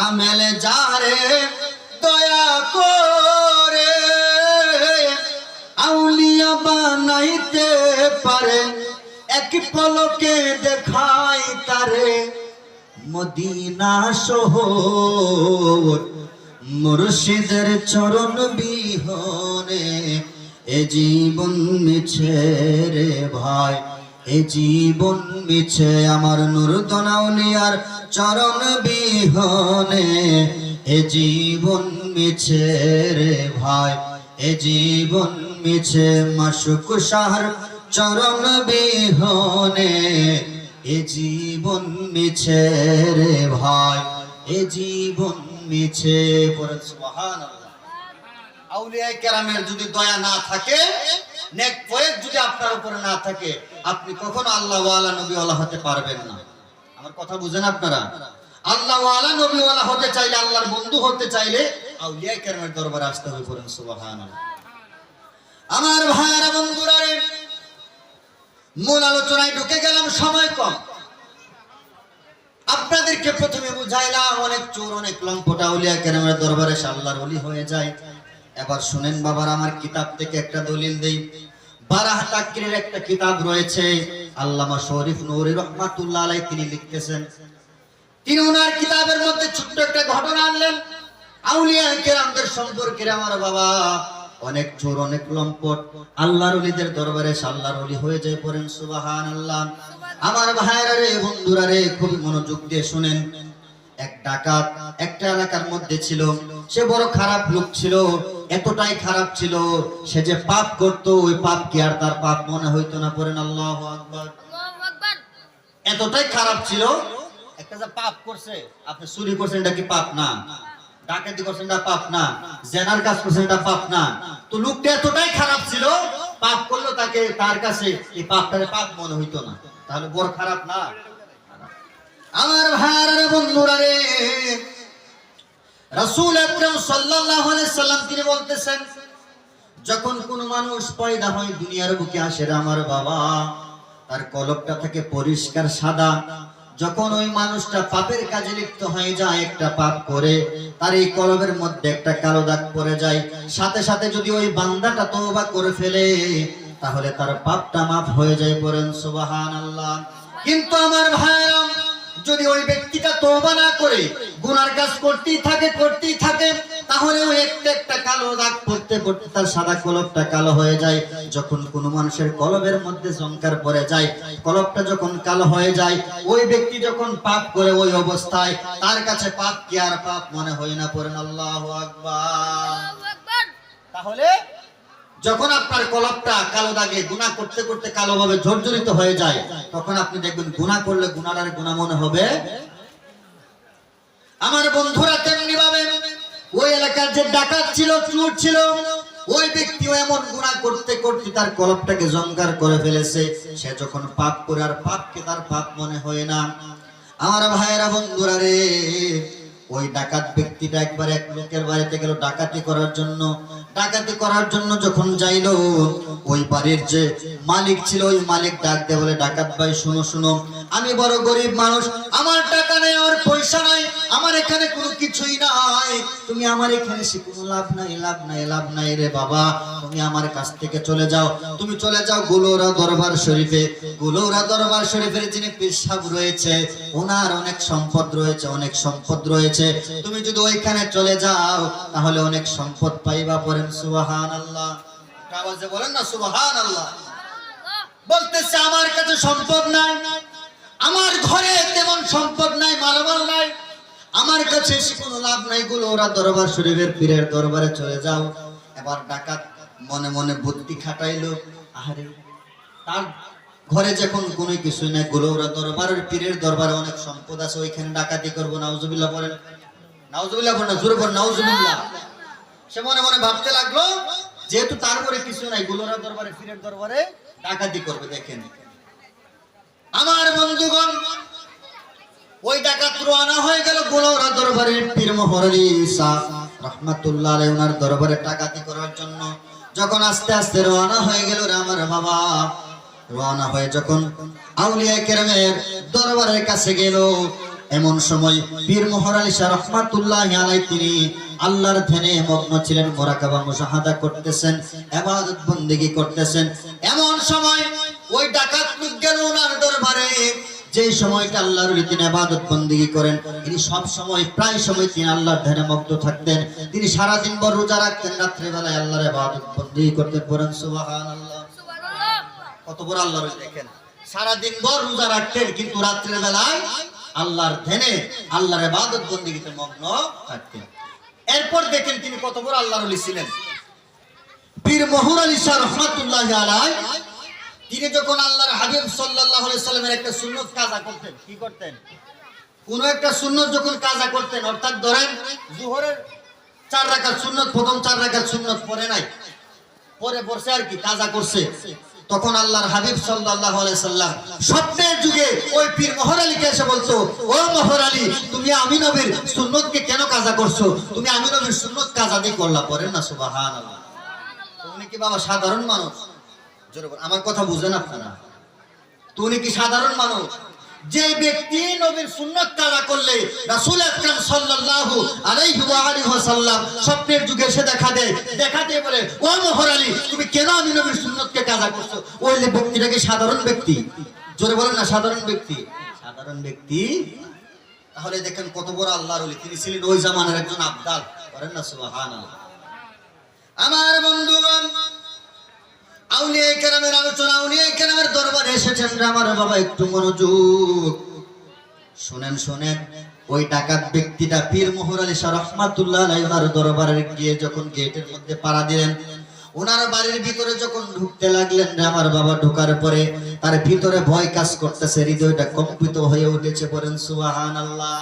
কামেলে যারে দয়া করে। আউলিয়া বানাইতে পারে, এক পলকে দেখাই তারে। মদিনা শহর, মুর্শিদের চরণ বিহনে, এ জীবন মিছে ভাই। এ জীবন মিছে আমার নূর দনাউলিয়ার চরণ বিহনে। এ জীবন মিছে রে ভাই, এ জীবন মিছে মাসুক শাহর চরণ বিহনে। এ জীবন মিছে রে ভাই, এ জীবন মিছে পরে সুবহানাল্লাহ। আউলিয়া কেরামের যদি দয়া না থাকে নেক ফয়েজ যদি আপনার উপরে না থাকে, আপনি কখনো আল্লাহ ওয়ালা নবী ওয়ালা হতে পারবেন না। আমার কথা বুঝেন আপনারা? আল্লাহ ওয়ালা নবী ওয়ালা হতে চাইলে, আল্লাহর বন্ধু হতে চাইলে আউলিয়া কেরামের দরবারে আসতে হবে পড়েন সুবহানাল্লাহ। আমার ভাইয়ারা, বন্ধুরা মূল আলোচনায় ঢুকে গেলাম সময় কম। আপনাদেরকে প্রথমে বুঝাইলাম, অনেক চোর, অনেক লম্পটা উলিয়া কেরামের দরবারে সাল্লার অলি হয়ে যায়। এবার শুনেন বাবার, আমার কিতাব থেকে একটা দলিল দেই। বারাহ তাকরির একটা কিতাব রয়েছে, আল্লামা শরীফ নৌরি রহমাতুল্লাহ আলাই তিনি লিখতেছেন। তিনি ওনার কিতাবের মধ্যে ছোট্ট একটা ঘটনা আনলেন। আউলিয়া কেরামদের সম্পর্কে আমার বাবা, অনেক চোর, অনেক লম্পট। আল্লাহর অলিদের দরবারে আল্লাহর হয়ে যায় পড়েন সুবাহান আমার ভাইরা রে, বন্ধুরা রে মনোযোগ দিয়ে শুনেন। ডাকাত একটা এলাকার মধ্যে ছিল। সে বড় খারাপ লোক ছিল এতটাই খারাপ ছিল সে যে পাপ করত ওই পাপ কি আর তার পাপ মনে হইতো না? পড়েন আল্লাহ আকবার। এতটাই খারাপ ছিল একটা যে পাপ করছে আপনি চুরি করছেন এটা কি পাপ না? ডাকাতি করছেন এটা পাপ না। জেনার কাজ করছেন এটা পাপ না। তো লোকটা এতটাই খারাপ ছিল পাপ করল তাকে তার কাছে এই পাপটারে পাপ মনে হইতো না। তাহলে বড় খারাপ না? আমার বন্ধুরা রে রাসূল সাল্লাল্লাহু আলাইহি সাল্লাম তিনি বলতেছেন, যখন কোন মানুষ পয়দা হয়, দুনিয়ার বুকে আসে আমার বাবা, তার কলবটা থাকে পরিষ্কার সাদা। যখন ওই মানুষটা পাপের কাজে লিপ্ত হয়ে যায়, একটা পাপ করে, তার এই কলবের মধ্যে একটা কালো দাগ পড়ে যায়। সাথে সাথে যদি ওই বান্দাটা তওবা করে ফেলে, তাহলে তার পাপটা মাফ হয়ে যায় পড়েন সুবহানাল্লাহ। কিন্তু আমার ভাইরা যদি ওই ব্যক্তিটা তওবা না করে গুনার কাজ করতেই থাকে করতেই থাকে তাহলে ওই একটা একটা কালো দাগ পড়তে পড়তে তার সাদা কলবটা কালো হয়ে যায়। যখন কোনো মানুষের কলবের মধ্যে জঙ্কার পড়ে যায় কলবটা যখন কালো হয়ে যায় ওই ব্যক্তি যখন পাপ করে ওই অবস্থায় তার কাছে পাপ কি আর পাপ মনে হয় না? পড়েন আল্লাহু আকবার। তাহলে? যখন আপনার কলবটা কালো দাগে গুণা করতে করতে কালো ভাবে জর্জরিত হয়ে যায় তখন আপনি দেখবেন গুণা করলে গুণার আর গুণা মনে হবে। আমার বন্ধুরা তেমনি ভাবে ওই এলাকার যে ডাকাত ছিল, চুর ছিল, ওই ব্যক্তিও এমন গুণা করতে করতে তার কলপটাকে জঙ্গার করে ফেলেছে। সে যখন পাপ করে, আর পাপকে তার পাপ মনে হয় না। আমার ভাইয়েরা বন্ধুরা রে ওই ডাকাত ব্যক্তিটা একবার এক লোকের বাড়িতে গেল ডাকাতি করার জন্য। ডাকাতি করার জন্য যখন যাইলো, ওই বাড়ির যে মালিক ছিল, ওই মালিক ডাক দিয়ে বলে, ডাকাত ভাই, শুনো শুনো, আমি বড় গরিব মানুষ, আমার টাকা নেই, আমার পয়সা নাই, আমার এখানে কোনো কিছুই নাই। তুমি আমার এখানে সে কোনো লাভ নাই লাভ নাই লাভ নাই রে বাবা। তুমি আমার কাছ থেকে চলে যাও, তুমি চলে যাও গুলোরা দরবার শরীফে। গুলোরা দরবার শরীফের যিনি পেশাব রয়েছে, ওনার অনেক সম্পদ রয়েছে, অনেক সম্পদ রয়েছে। তুমি যদি ওইখানে চলে যাও, তাহলে অনেক সম্পদ পাইবা পড়েন সুবাহান আল্লাহ আওয়াজে বলেন না সুবাহান আল্লাহ বলতেছে, আমার কাছে সম্পদ নাই। আমার ঘরে তেমন সম্পদ নাই, মালামাল নাই। আমার কাছে কোনো লাভ নাই। গুলো ওরা দরবার শরীফের পীরের দরবারে চলে যাও। এবার ডাকাত মনে মনে বুদ্ধি খাটাইলো আরে তার ঘরে যখন কোনো কিছু নাই গুলো ওরা দরবারের পীরের দরবারে অনেক সম্পদ আছে, ওইখানে ডাকাতি করব, নাউজুবিল্লাহ বলেন। সে মনে মনে ভাবতে লাগল, যেহেতু তারপরে কিছু নাই দরবারে পীরের দরবারে ডাকাতি করবে, দেখেন। আমার বন্ধুগণ, ওই ডাকাত হয়ে গেল গোলৌরা দরবারের পীর রহমাতুল্লাহ ওনার দরবারে ডাকাতি করার জন্য। যখন আস্তে আস্তে রওনা হয়ে গেল রে আমার বাবা রওনা হয়ে যখন আউলিয়া কেরামের দরবারের কাছে গেল এমন সময় পীর মোহর আলী শাহ রহমাতুল্লাহ আলাই তিনি আল্লাহর ধ্যানে মগ্ন ছিলেন মোরাকাবা মুশাহাদা করতেছেন ইবাদত বন্দেগী করতেছেন। এমন সময় ওই ডাকাত লোক গেল ওনার দরবারে যে সময়টা আল্লাহর তিনি ইবাদত বন্দেগী করেন তিনি সব সময় প্রায় সময় তিনি আল্লাহর ধ্যানে মগ্ন থাকতেন। তিনি সারা দিন ভর রোজা রাখতেন রাত্রে বেলায় আল্লাহর ইবাদত বন্দেগী করতেন। পড়েন সুবহানাল্লাহ। কত বড় আল্লাহর দেখেন। সারা দিন ভর রোজা রাখতেন কিন্তু রাত্রের বেলায় আল্লাহর ধ্যানে, আল্লাহর ইবাদত বন্দেগীতে মগ্ন থাকতেন এরপর দেখেন তিনি কত বড় আল্লাহর ওলি ছিলেন। পীর মহুর আলী শাহ রহমাতুল্লাহ আলাই তিনি যখন আল্লাহর হাবিব আলাইহি সাল্লামের একটা সুন্নত কাজা করতেন, কি করতেন? কোন একটা সুন্নত যখন কাজা করতেন, অর্থাৎ ধরেন জোহরের চার রাকাত সুন্নত, প্রথম চার রাকাত সুন্নত পড়ে নাই, পরে পড়ছে আর কি, কাজা করছে। তখন আল্লাহর হাবিব আলাইহি সাল্লাম স্বপ্নের যুগে ওই পীর মোহর আলীকে এসে বলতো, ও মোহর আলী, তুমি আমি নবীর সুন্নতকে কেন কাজা করছ? তুমি আমি নবীর সুন্নত কাজা দিয়ে করলা? পরেন না, সুবহানাল্লাহ। তো উনি কি বাবা সাধারণ মানুষ? আমার কথা বুঝেন আপনারা? তো উনি কি সাধারণ মানুষ? যে ব্যক্তি নবীর সুন্নত কাজা করলে রাসূল আকরাম সাল্লাল্লাহু আলাইহি ওয়া আলিহি ওয়াসাল্লাম স্বপ্নের যুগে এসে দেখা দেয়, দেখা দিয়ে বলে ও মোহর আলী, তুমি কেন আমি নবীর সুন্নতকে কাজা করছ? ওই যে ব্যক্তিটা কি সাধারণ ব্যক্তি? জোরে বলেন না, সাধারণ ব্যক্তি। সাধারণ ব্যক্তি? তাহলে দেখেন কত বড় আল্লাহর ওলি। তিনি ছিলেন ওই জামানার একজন আবদাল করেন না, সুবহানাল্লাহ। আমার বন্ধুগণ আউলিয়া কেরামের আলোচনা আউলিয়া কেরামের এসেছেন রে আমার বাবা, একটু মনোযোগ। শুনেন শুনেন, ওই ডাকাত ব্যক্তিটা পীর মোহর আলী শাহ রহমাতুল্লাহ ওনার দরবারে গিয়ে যখন গেটের মধ্যে পাড়া দিলেন, ওনার বাড়ির ভিতরে যখন ঢুকতে লাগলেন রে আমার বাবা, ঢোকার পরে তার ভিতরে ভয় কাজ করতেছে, হৃদয়টা কম্পিত হয়ে উঠেছে, বলেন সুবাহান আল্লাহ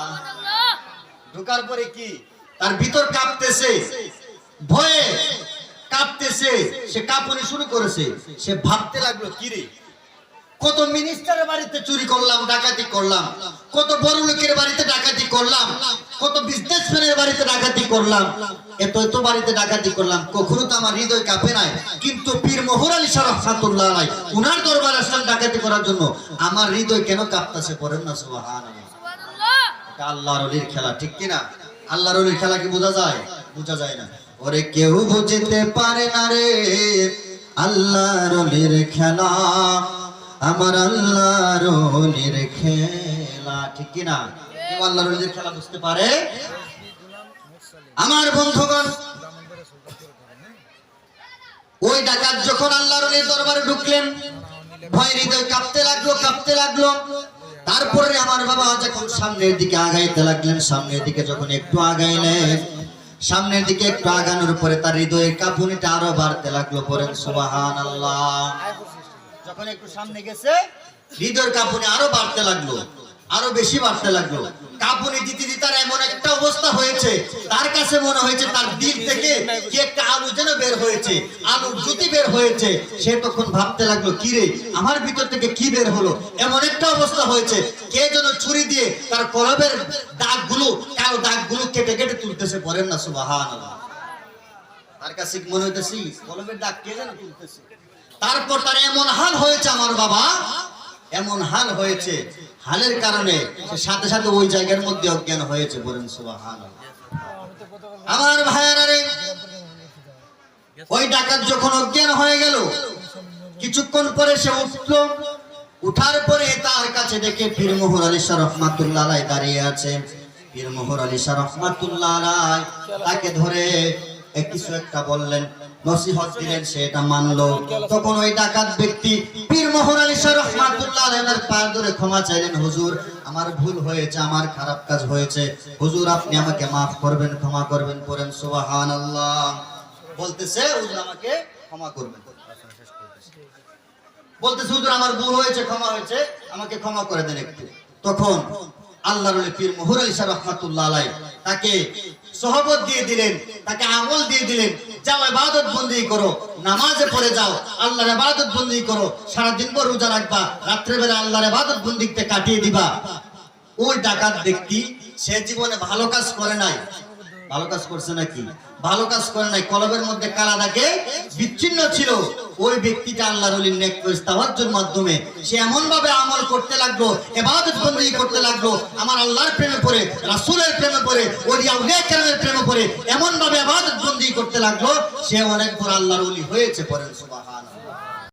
ঢোকার পরে কি? তার ভিতর কাঁপতেছে, ভয়ে কাঁপতেছে, সে কাঁপুনি শুরু করেছে, সে ভাবতে লাগল, কি রে? কত মিনিস্টারের বাড়িতে চুরি করলাম ডাকাতি করলাম কত বড় লোকের বাড়িতে ডাকাতি করলাম কত বিজনেসম্যানের বাড়িতে ডাকাতি করলাম এত এত বাড়িতে ডাকাতি করলাম কখনো তো আমার হৃদয় কাঁপে নাই কিন্তু পীর মোহর আলী শাহ রহমাতুল্লাহ আলাই উনার দরবার আসলাম ডাকাতি করার জন্য আমার হৃদয় কেন কাঁপতেছে পড়েন না এটা আল্লাহর অলির খেলা ঠিক কিনা? আল্লাহর অলির খেলা কি বোঝা যায়? বোঝা যায় না। ওরে কেউ বুঝতে পারে না রে আল্লাহর অলির খেলা। আমার আল্লাহর অলির খেলা, ঠিক কিনা? কেউ আল্লাহর খেলা বুঝতে পারে? আমার বন্ধুগণ, ওই ডাকাত যখন আল্লাহর অলির দরবারে ঢুকলেন, ভয় হৃদয় কাঁপতে লাগল কাঁপতে লাগল। তারপরে আমার বাবা যখন সামনের দিকে আগাইতে লাগলেন, সামনের দিকে যখন একটু আগাইলেন, সামনের দিকে একটু আগানোর পরে তার হৃদয়ের কাঁপুনিটা আরও বাড়তে লাগল পরেন সুবাহান আল্লাহ যখন একটু সামনে গেছে, হৃদয়ের কাঁপুনি আরও বাড়তে লাগল, আরও বেশি বাড়তে লাগল। কাঁপুনি দিতে দিতে তার এমন একটা অবস্থা হয়েছে, তার কাছে মনে হয়েছে তার দিল থেকে কি একটা আলু যেন বের হয়েছে, আলুর জ্যোতি বের হয়েছে, সে তখন ভাবতে লাগল কি রে আমার ভিতর থেকে কি বের হলো? এমন একটা অবস্থা হয়েছে, কে যেন ছুরি দিয়ে তার কলবের দাগগুলো, কালো দাগগুলো কেটে কেটে তুলতেছে পরেন না সুবাহান তার কাছে মনে হইতেছি কলমের দাগ কে যেন তুলতেছে? তারপর তার এমন হাল হয়েছে আমার বাবা। এমন হাল হয়েছে, হালের কারণে সাথে সাথে ওই জায়গার মধ্যে অজ্ঞান হয়েছে বলেন সুবাহান আমার ভাইয়ারা ওই ডাকাত যখন অজ্ঞান হয়ে গেল, কিছুক্ষণ পরে সে উঠল, উঠার পরে তার কাছে দেখে পীর মোহর আলী শাহ রহমাতুল্লাহ দাঁড়িয়ে আছে। পীর মোহর আলী শাহ রহমাতুল্লাহ তাকে ধরে কিছু একটা বললেন নসিহত দিলেন, সে এটা মানলো। তখন ওই ডাকাত ব্যক্তি পীর মোহর আলী শাহ রহমাতুল্লাহ আলাইহির পায়ে ধরে ক্ষমা চাইলেন, হুজুর, আমার ভুল হয়েছে, আমার খারাপ কাজ হয়েছে। হুজুর, আপনি আমাকে মাফ করবেন, ক্ষমা করবেন করেন সুবহানাল্লাহ। বলতেছে, হুজুর, আমাকে ক্ষমা করবেন। বলতেছে, হুজুর, আমার ভুল হয়েছে, ক্ষমা হয়েছে, আমাকে ক্ষমা করে দেন একটু। তখন আল্লাহর পীর মুহুর আলী শাহ রহমাতুল্লাহ আলাই তাকে সহবত দিয়ে দিলেন, তাকে আমল দিয়ে দিলেন, যাও ইবাদত বন্দি করো, নামাজে পড়ে যাও, আল্লাহর ইবাদত বন্দি করো সারা দিন রোজা রাখবা রাত্রে বেলা আল্লাহর ইবাদত বন্দিতে কাটিয়ে দিবা। ওই ডাকাত ব্যক্তি, সে জীবনে ভালো কাজ করে নাই ভালো কাজ করছে নাকি? ভালো কাজ করে নাই, কলবের মধ্যে কালা দাগে বিচ্ছিন্ন ছিল। ওই ব্যক্তিটা আল্লাহর অলির নেক তাওয়াজ্জুর মাধ্যমে সে এমন ভাবে আমল করতে লাগল ইবাদত বন্দী করতে লাগল, আমার আল্লাহর প্রেমে পড়ে, রাসূলের প্রেমে পড়ে ওই আউলিয়া কেরামের প্রেমে পড়ে এমন ভাবে ইবাদত বন্দী করতে লাগল, সে অনেক বড় আল্লাহর অলি হয়েছে পরে সুবহানাল্লাহ।